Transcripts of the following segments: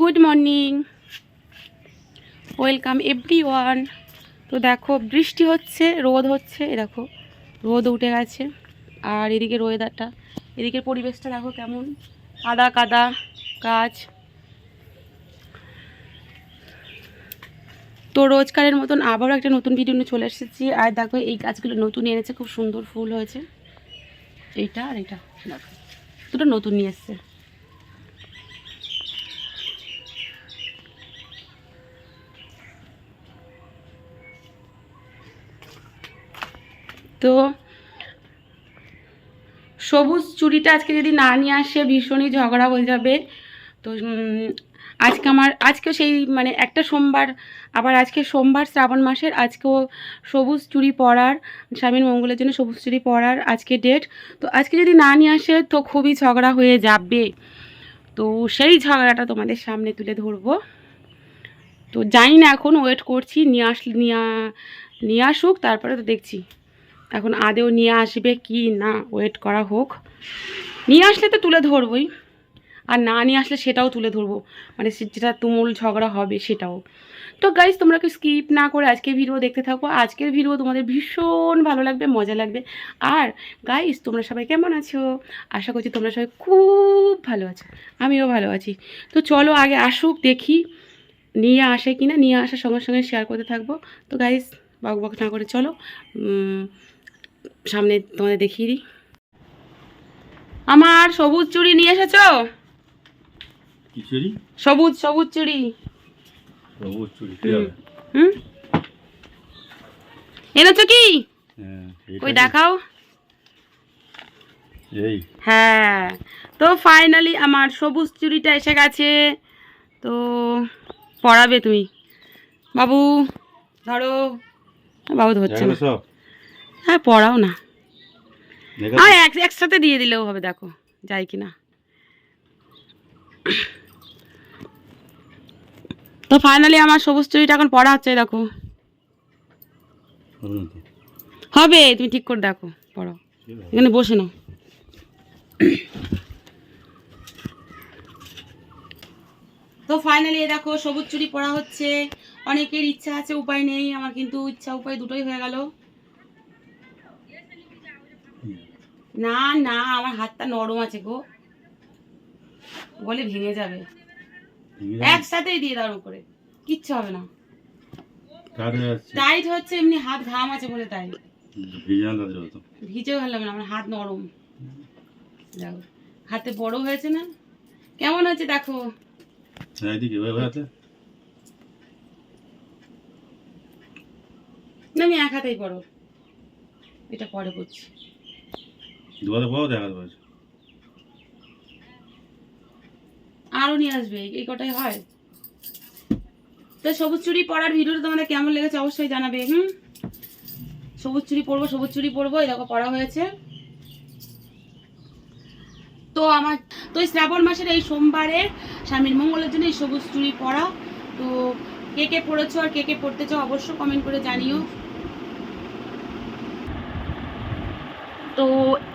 Good morning welcome everyone তো দেখো, বৃষ্টি হচ্ছে, রোদ হচ্ছে, এ দেখো, রোদ উঠে গেছে। আর এদিকে ওয়েদারটা এদিকের পরিবেশটা দেখো কেমন। কাদা কাদা, গাছ। তো রোজকারের মতন আবারও একটা নতুন ভিডিও নিয়ে চলে এসেছি। আর দেখো, এই গাছগুলো নতুন এনেছে, খুব সুন্দর ফুল হয়েছে। এইটা আর এইটা দেখো। দুটো নতুন নিয়ে এসছে। তো সবুজ চুড়িটা আজকে যদি না নিয়ে আসে, ভীষণই ঝগড়া হয়ে যাবে। তো আজকে আমার, আজকে সেই মানে একটা সোমবার, আবার আজকে সোমবার শ্রাবণ মাসের, আজকেও সবুজ চুড়ি পরার, স্বামীর মঙ্গলের জন্য সবুজ চুড়ি পরার আজকে ডেট তো আজকে যদি না নিয়ে আসে, তো খুবই ঝগড়া হয়ে যাবে। তো সেই ঝগড়াটা তোমাদের সামনে তুলে ধরবো। তো জানি না এখন ওয়েট করছি, নিয়ে নিয়ে নিয়ে আসুক, তারপরে তো দেখছি। এখন আদেও নিয়ে আসবে কি না ওয়েট করা হোক। নিয়ে আসলে তো তুলে ধরবই, আর না নিয়ে আসলে সেটাও তুলে ধরবো। মানে যেটা তুমুল ঝগড়া হবে সেটাও। তো গাইজ তোমরা কি স্কিপ না করে আজকের ভিডিও দেখতে থাকো? আজকের ভিডিও তোমাদের ভীষণ ভালো লাগবে, মজা লাগবে। আর গাইজ তোমরা সবাই কেমন আছো? আশা করছি তোমরা সবাই খুব ভালো আছো, আমিও ভালো আছি। তো চলো আগে আসুক, দেখি নিয়ে আসে কি না নিয়ে আসার সঙ্গে সঙ্গে শেয়ার করতে থাকব। তো গাইজ বক বক না করে চলো। সামনে তোমাদের দেখিয়ে দিই। আমার সবুজ চুড়ি নিয়ে এসেছ? সবুজ সবুজ চুড়ি। সবুজ চুড়ি হুম। এনেছো কি? হ্যাঁ ওই দেখাও। হ্যাঁ। তো ফাইনালি আমার সবুজ চুড়িটা এসে গেছে। তো পড়াবে তুমি। বাবু ধরো। বাবু ধরছে না। হ্যাঁ পড়াও না। আর এক একসাথে দিয়ে দিলেও হবে দেখো যাই কি না তো ফাইনালি আমার সবুজ চুরিটা এখন পড়া হচ্ছে দেখো। হবে তুমি ঠিক করে দেখো পড়ো। এখানে বসে নাও। তো ফাইনালি দেখো সবুজ চুরি পড়া হচ্ছে। অনেকের ইচ্ছা আছে উপায় নেই আমার কিন্তু ইচ্ছা উপায় দুটোই হয়ে গেল। না না আমার হাতটা নরম আছে গো। বলে ভেঙে যাবে। একসাথেই দিয়ে দাও করে। কিচ্ছু হবে না। টাইট হচ্ছে এমনি হাত ঘাম আছে বলে তাই। ভিজে ভিজেও ভালো না আমার হাত নরম। দেখো হাতে বড় হয়েছে না? কেমন হচ্ছে দেখো। হ্যাঁ না আমি এক হাতেই পড়ো এটা পরে করছি। দুয়ারে পাও দেখাতে পারছ আরও নিয়ে আসবে, এই কটাই হয়। তো সবুজ চুড়ি পরার ভিডিওটা তোমাদের কেমন লেগেছে অবশ্যই জানাবে, হুম? সবুজ চুড়ি পরবো সবুজ চুড়ি পরবো এই দেখো পড়া হয়েছে। তো আমার, তো এই শ্রাবণ মাসের এই সোমবারে স্বামীর মঙ্গলের জন্য এই সবুজ চুরি পরা তো কে কে পড়েছো আর কে কে পড়তে চাও অবশ্যই কমেন্ট করে জানিও। তো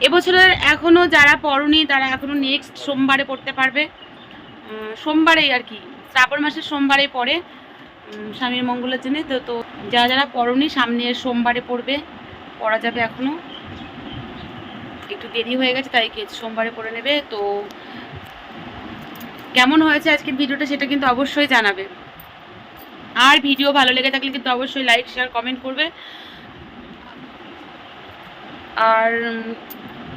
এবছরের এখনও যারা পড়নি, তারা এখনও নেক্সট সোমবারে পড়তে পারবে। সোমবারেই আর কি, শ্রাবণ মাসের সোমবারে পড়ে। স্বামীর মঙ্গলের জন্য। তো তো যারা যারা পড়নি, সামনে সোমবারে পড়বে। পড়া যাবে এখনও। একটু দেরি হয়ে গেছে, তাই কি সোমবারে পড়ে নেবে। তো কেমন হয়েছে আজকের ভিডিওটা সেটা কিন্তু অবশ্যই জানাবে। আর ভিডিও ভালো লেগে থাকলে কিন্তু অবশ্যই লাইক শেয়ার কমেন্ট করবে। আর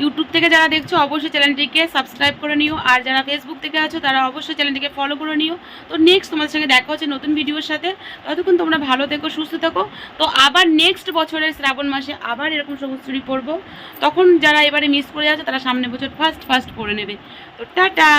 ইউটিউব থেকে যারা দেখছ, অবশ্যই চ্যানেলটিকে সাবস্ক্রাইব করে নিও। আর যারা ফেসবুক থেকে আছো, তারা অবশ্যই চ্যানেলটিকে ফলো করে নিও। তো নেক্সট তোমাদের সঙ্গে দেখা হচ্ছে নতুন ভিডিওর সাথে। ততক্ষণ তোমরা ভালো থেকো, সুস্থ থেকো। তো আবার নেক্সট বছরের শ্রাবণ মাসে আবার এরকম সবুজ চুরি পরবো তখন যারা এবারে মিস করে যাচ্ছে, তারা সামনে বছর ফার্স্ট ফার্স্ট করে নেবে। তো টাটা!